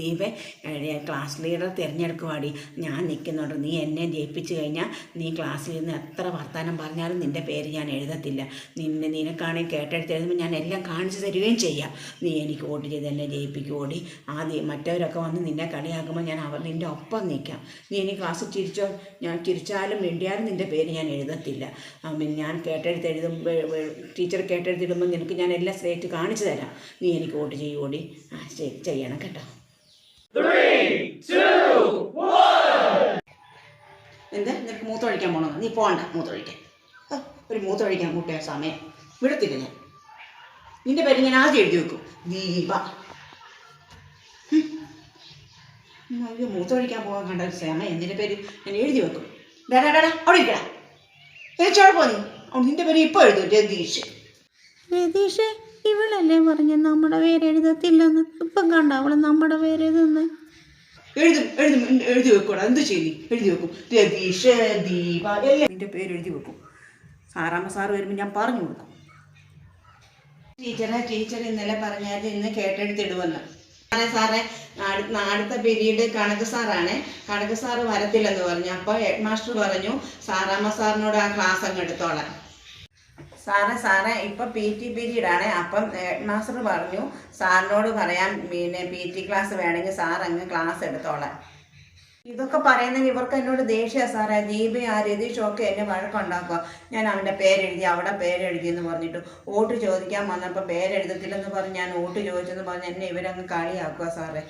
ദീപേ class leader തിരഞ്ഞെടുക്കുവാടി. ഞാൻ നിൽക്കുന്നുണ്ട് നീ എന്നെ ജയിപ്പിച്ചു കഴിഞ്ഞാൽ നീ ക്ലാസ്സിൽ നിന്ന് എത്ര വർത്തമാനം പറഞ്ഞാലും നിന്റെ പേര് ഞാൻ എഴുതത്തില്ല. നിന്നെ നിനക്കാണെങ്കിൽ കേട്ടെടുത്ത് എഴുതുമ്പോൾ ഞാൻ എല്ലാം കാണിച്ചു തരികയും ചെയ്യാം. നീ എനിക്ക് വോട്ട് ചെയ്ത് എന്നെ ജയിപ്പിക്കുവോടി. ആദ്യം മറ്റവരൊക്കെ വന്ന് നിന്നെ കളിയാക്കുമ്പോൾ ഞാൻ അവർ നിന്റെ ഒപ്പം നിൽക്കാം. നീ ഇനി ക്ലാസ്സിൽ ചിരിച്ചോ? ഞാൻ ചിരിച്ചാലും വേണ്ടിയാലും നിന്റെ പേര് ഞാൻ എഴുതത്തില്ല. ഞാൻ കേട്ടെടുത്ത് എഴുതുമ്പോൾ ടീച്ചർ കേട്ടെടുത്തിടുമ്പോൾ നിനക്ക് ഞാൻ എല്ലാം സ്ലേറ്റ് കാണിച്ചു തരാം. നീ എനിക്ക് വോട്ട് ചെയ്യുവോടി? ആ ശരി ചെയ്യണം കേട്ടോ. എന്താ? നിനക്ക് മൂത്തൊഴിക്കാൻ പോണോ നീ പോണ്ട മൂത്തൊഴിക്കാൻ ഒരു മൂത്തൊഴിക്കാൻ കൂട്ടിയ സമയം. വിടത്തില്ല ഞാൻ. നിന്റെ പേര് ഞാൻ ആദ്യം എഴുതി വെക്കും. ദീപ. അയ്യോ മൂത്തൊഴിക്കാൻ പോകാൻ കണ്ട ഒരു സമയം. നിന്റെ പേര് ഞാൻ എഴുതി വെക്കും. ഡാടാ ഡാടാ അവിടെ ഇരിക്കടാ. എഴുതിച്ചോടെ പോ നീ നിന്റെ പേര് ഇപ്പോൾ എഴുതി രതീഷ്. രതീഷേ ഇവളല്ലേ പറഞ്ഞ് നമ്മുടെ പേര് എഴുതത്തില്ലെന്ന്? ഇപ്പം കണ്ട അവൾ നമ്മുടെ പേര് എഴുതുന്നു? എഴുതും എഴുതും എഴുതി- വെക്കൂടാ. എന്ത് ചെയ്യും നീ? എഴുതി വെക്കും. രതീഷ് ദീപ എല്ലാം. നിന്റെ പേര് എഴുതി വെക്കും. സാറാമ്മ സാറ് വരുമ്പോൾ ഞാൻ പറഞ്ഞു കൊടുക്കും. ടീച്ചറെ ടീച്ചർ ഇന്നലെ പറഞ്ഞാൽ ഇന്ന് കേട്ടെടുത്തിടുമെന്ന് സാറേ സാറേ അടുത്ത അടുത്ത പീരീഡ് കണക്ക് സാറാണ്. കണക്ക് സാറ് വരത്തില്ലെന്ന് പറഞ്ഞു. അപ്പോൾ ഹെഡ് മാസ്റ്റർ പറഞ്ഞു സാറാമ്മ സാറിനോട് ആ ക്ലാസ് അങ്ങ് എടുത്തോളാം. സാറേ സാറേ ഇപ്പം പി ടി പീരീഡ് ആണ് അപ്പം ഹെഡ് മാസ്റ്റർ പറഞ്ഞു സാറിനോട് പറയാൻ പിന്നെ പി ടി ക്ലാസ് വേണമെങ്കിൽ സാർ അങ്ങ് ക്ലാസ് എടുത്തോളാം ഇതൊക്കെ പറയുന്നതിന് ഇവർക്ക് എന്നോട് ദേഷ്യ സാറേ. ദീപ ആ രതീഷൊക്കെ എന്നെ വഴക്കുണ്ടാക്കുക. ഞാൻ അവന്റെ പേരെഴുതി അവിടെ പേരെഴുതി എന്ന് പറഞ്ഞിട്ട് വോട്ട് ചോദിക്കാൻ വന്നപ്പോൾ പേരെഴുതത്തില്ലെന്ന് പറഞ്ഞ് ഞാൻ വോട്ട് ചോദിച്ചെന്ന് പറഞ്ഞ് എന്നെ ഇവരങ്ങ് കളിയാക്കുക സാറേ.